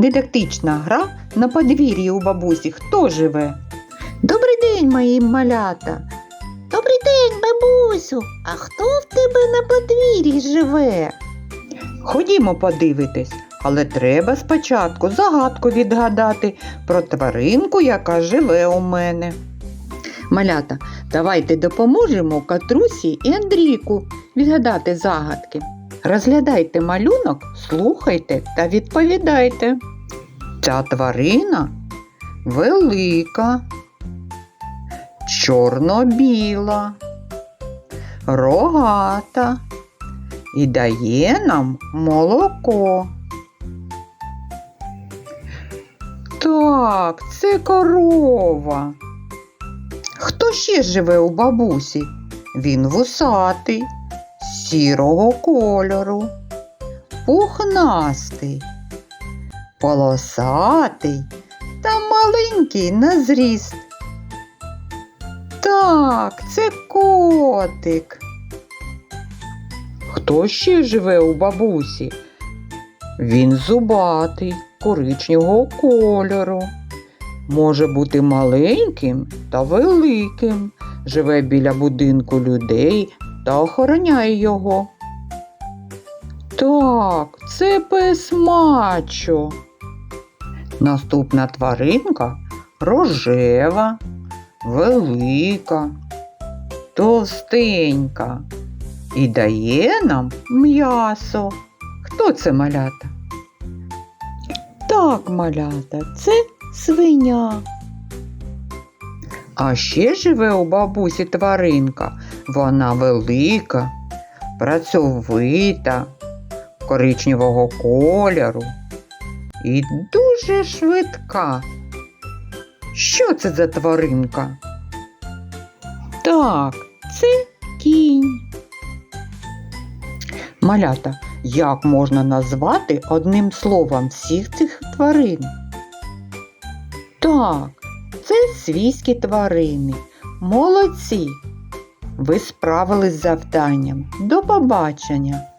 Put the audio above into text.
Дидактична гра на подвір'ї у бабусі. Хто живе? Добрий день, мої малята. Добрий день, бабусю. А хто в тебе на подвір'ї живе? Ходімо подивитись, але треба спочатку загадку відгадати про тваринку, яка живе у мене. Малята, давайте допоможемо Катрусі і Андрійку відгадати загадки. Розглядайте малюнок, слухайте та відповідайте. Ця тварина велика, чорно-біла, рогата і дає нам молоко. Так, це корова. Хто ще живе у бабусі? Він вусатий, сірого кольору, пухнастий, полосатий та маленький на зріст. Так, це котик. Хто ще живе у бабусі? Він зубатий, коричневого кольору. Може бути маленьким та великим. Живе біля будинку людей та охороняє його. Так, це пес мачо. Наступна тваринка рожева, велика, товстенька і дає нам м'ясо. Хто це малята? Так, малята, це свиня. А ще живе у бабусі тваринка. Вона велика, працьовита, коричневого кольору і дуже швидка. Що це за тваринка? Так, це кінь. Малята, як можна назвати одним словом всіх цих тварин? Так, це свійські тварини. Молодці! Ви справились з завданням. До побачення!